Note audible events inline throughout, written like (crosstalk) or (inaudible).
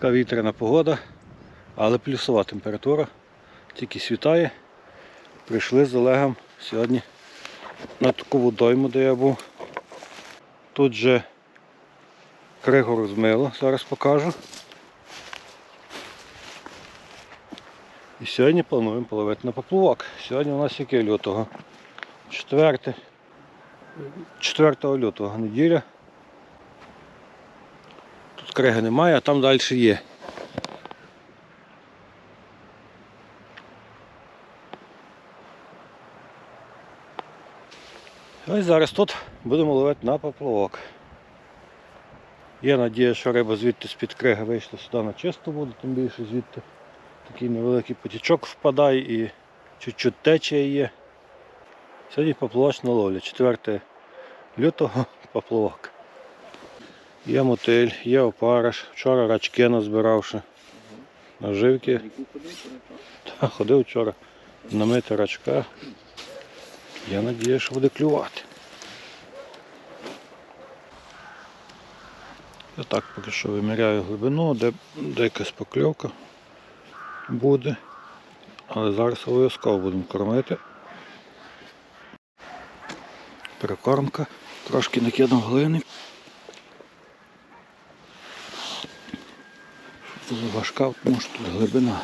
Така вітряна погода, але плюсова температура. Тільки світає. Прийшли з Олегом сьогодні на таку водойму, де я був. Тут же кригу розмило, зараз покажу. І сьогодні плануємо половити на поплавок. Сьогодні у нас яке лютого? 4, 4 лютого неділя. Тут немає, а там далі є. Ось зараз тут будемо ловити на поплавок. Є надія, що риба звідти з-під криги вийшла сюди на чисто буде, тим більше звідти такий невеликий потічок впадає і чуть-чуть течія є. Сьогодні поплавочна ловля. 4 лютого (laughs) поплавок. Є мотиль, є опариш. Вчора рачки назбиравши. Наживки. Та, ходив вчора намити рачка. Я надію, що буде клювати. Я так поки що виміряю глибину, де, де якась покльовка буде. Але зараз обов'язково будемо кормити. Прикормка. Трошки накидав глини. Важка, тому що тут глибина.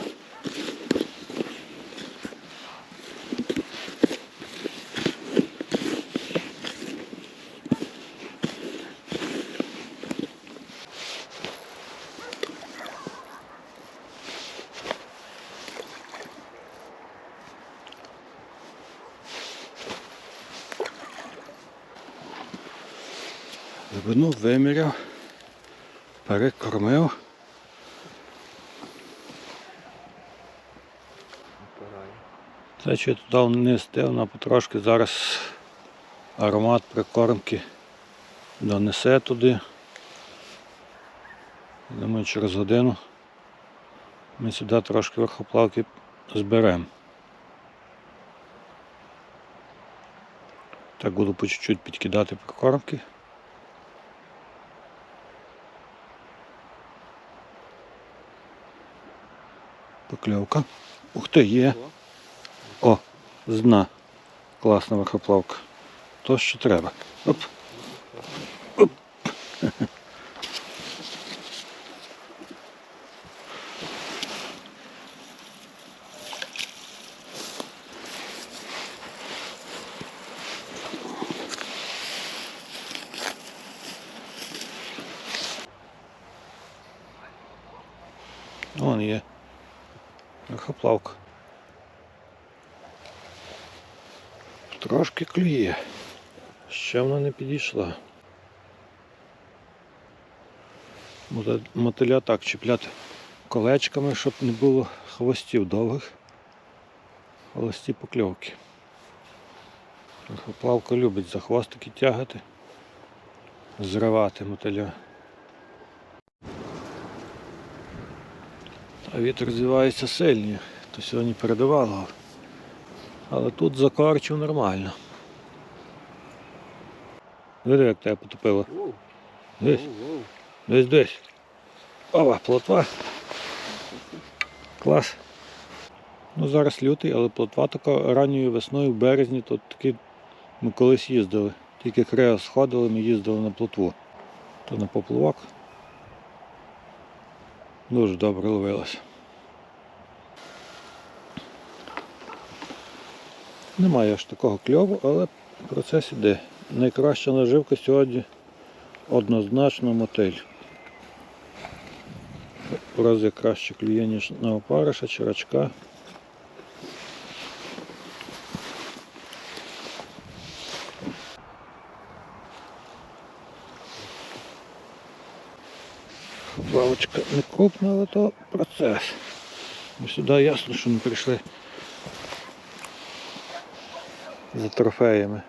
Глибину. Те, що я туди вниз див, вона потрошки зараз аромат прикормки донесе туди. Думаю, через годину ми сюди трошки верхоплавки зберемо. Так буду по чуть-чуть підкидати прикормки. Покльовка. Ух ти, є. О, з дна. Класна верхоплавка. То, що треба. Оп. Вон є. Верхоплавка. Трошки клює. Ще вона не підійшла. Буде мотиля так чіпляти колечками, щоб не було хвостів довгих. Холості покльовки. Верхоплавка любить за хвостики тягати, зривати мотиля. А вітер звівається сильний, то сьогодні передавало. Але тут закорчив нормально. Види, як тебе потопило. Десь, десь, десь. Ова, плотва. Клас. Ну зараз лютий, але плотва така ранньою весною в березні, то таки ми колись їздили. Тільки крео сходили, ми їздили на плотву. То на поплавок. Дуже добре ловилося. Немає ж такого кльову, але процес іде. Найкраща наживка сьогодні однозначно мотиль. В рази краще клює, ніж на опариша чи рачка. Плавочка не крупна, але то процес. Ми сюди ясно, що ми прийшли за трофеями.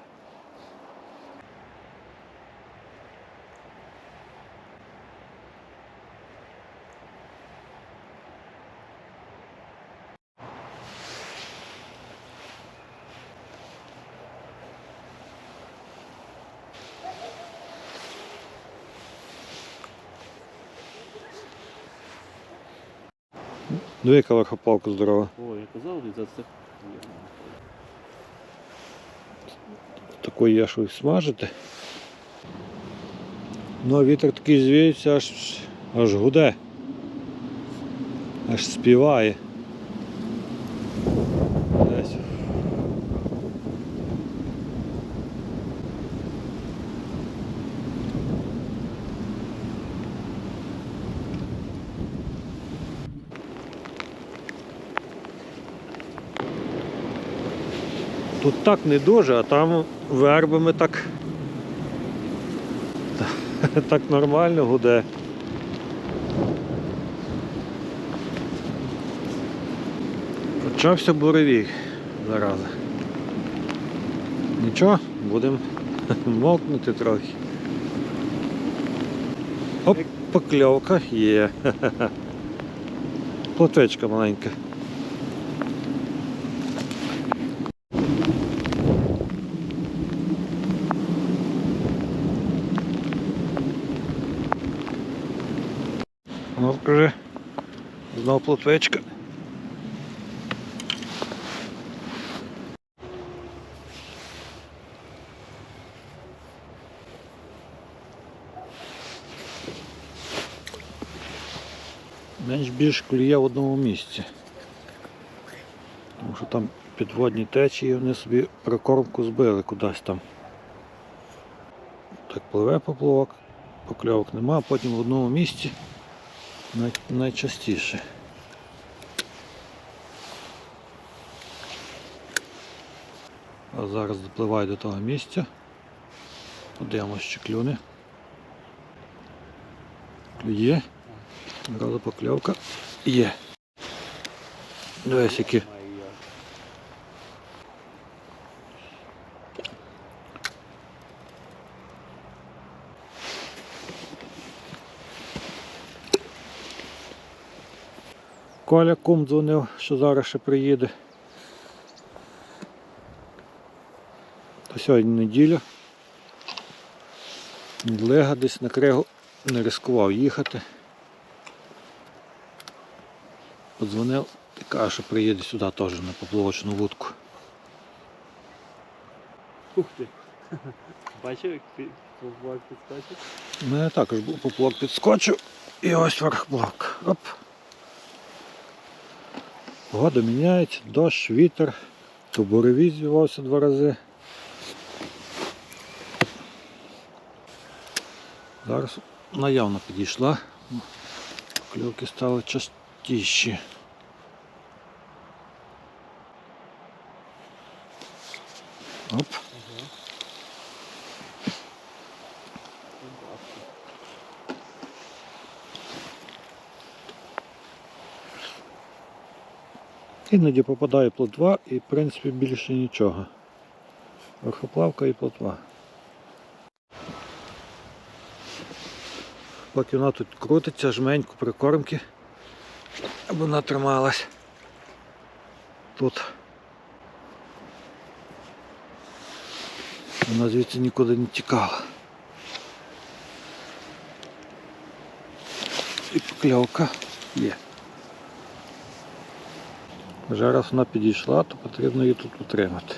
Ну Дві яка лохопалка здорова. Ой, я казав, за це. Такої є, щось смажити. Ну, а вітер такий звіється, аж, аж гуде. Аж співає. Десь. Тут так не дуже, а там вербами так. (laughs) Так нормально гуде. Почався буревій зараза. Нічого, будемо (laughs) мокнути трохи. Оп, покльовка є. (laughs) Плотвечка маленька. Ну, покажи. Знов плотвечка. Менш більш клює в одному місці. Тому що там підводні течії, вони собі прикормку збили кудись там. Так пливе поплавок, покльовок нема, потім в одному місці най- найчастіше. А зараз допливаю до того місця. Подивимось, чи клюне. Клює. Одразу покльовка. Є. Дивись, які. Коля кум дзвонив, що зараз ще приїде. То сьогодні неділя. Лега десь на кригу не ризикував їхати. Подзвонив і каже, що приїде сюди теж на поплавочну вудку. Ух ти. (laughs) Бачив, як ти плавок підскочив? У мене також був поплавок підскочив і ось верхблок. Оп. Погода міняється, дощ, вітер, то буревій два рази. Зараз наявно підійшла. Кльовки стали частіші. Оп. Іноді попадає плотва і в принципі більше нічого. Верхоплавка і плотва. Поки вона тут крутиться, жменьку прикормки, аби вона трималась тут. Вона звідси нікуди не тікала. І покльовка є. Вже раз вона підійшла, то потрібно її тут утримати.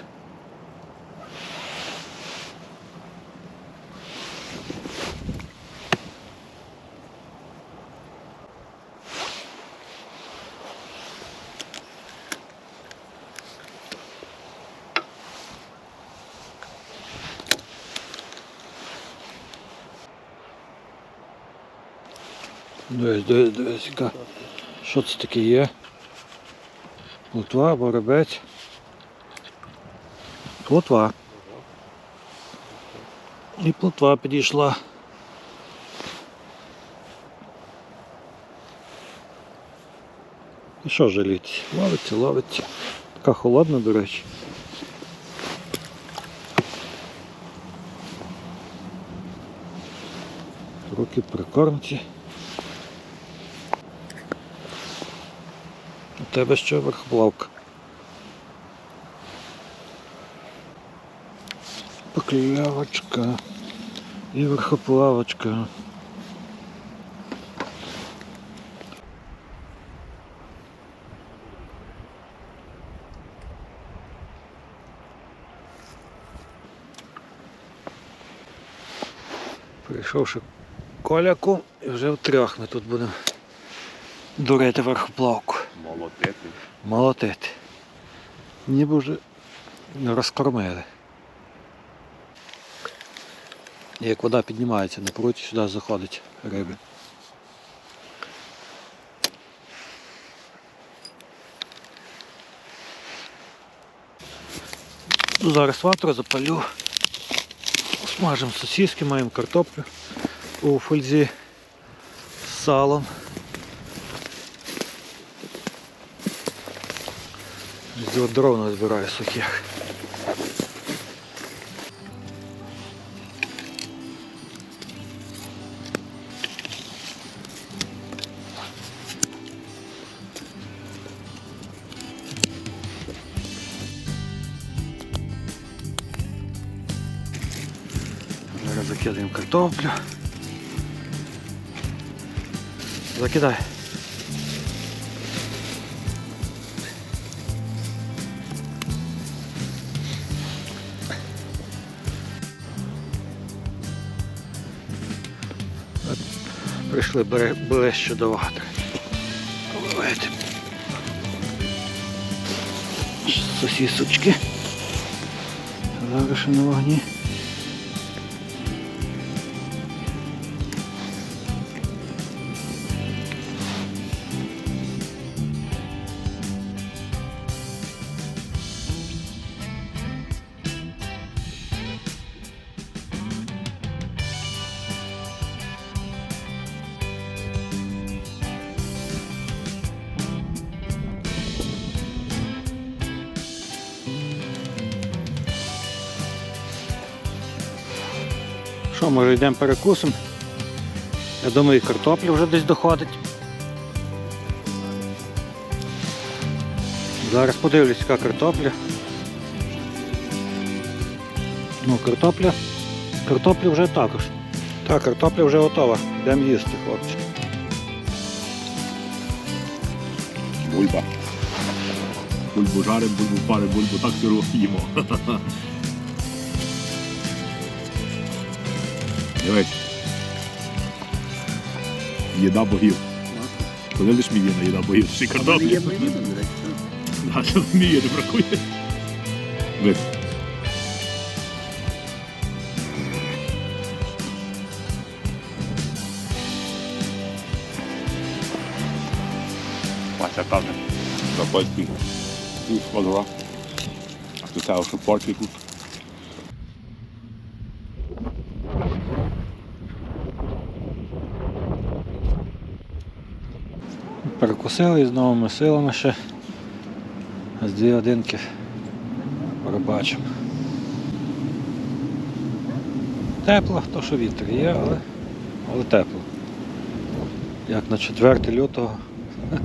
Дивись, дивись, дивись. Що це таке є? Плотва, боробець. Плотва. І плотва підійшла. І що жаліти? Ловиться, ловиться. Така холодна, до речі. Руки прикормці. тебе що верхоплавка. Поклявочка і верхоплавочка. Прийшовши коляку і вже втрьох ми тут будемо дурити верхоплавку. Молотити. Молотити. Ніби вже розкормили. Як вода піднімається на пруті, сюди заходить риби. Зараз ватру запалю. Смажемо сосиски, маємо картоплю у фользі з салом. Дров назбираю сухих. Закидаємо картоплю. Закидай. Прийшли бере- ближче до ватри. Поливайте. Сосісочки. Зараз ще на вогні. Що, може йдемо перекусимо? Я думаю, і картопля вже десь доходить. Зараз подивлюсь, яка картопля. Ну, картопля. Картопля вже також. Так, картопля вже готова. Йдемо їсти, хлопці. Бульба. Бульбу жарим, бульбу парим, бульбу так сиру їмо. (laughs) Дивись. Їда богів. Коли лиш мій є на їда богів, ще й картоплі. А що міє не бракує? Дивись. Вася каже, за польський тут складова. А ти сказав, що польський тут. Перекусили і з новими силами ще. З дві годинки пробачимо. Тепло, то що вітер є, але, але тепло. Як на 4 лютого. (laughs)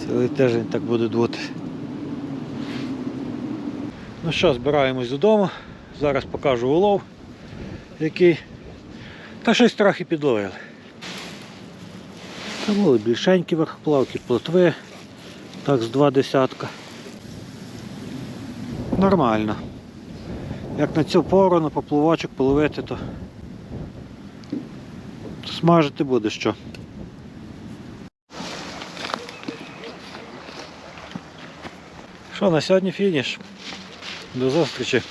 Цілий тиждень так буде дути. Ну що, збираємось додому. Зараз покажу улов, який. Та щось трохи підловили. Були більшенькі верхоплавки, плотви, так з два десятка. Нормально. Як на цю пору на поплавочок половити, то смажити буде що. Що, на сьогодні фініш. До зустрічі.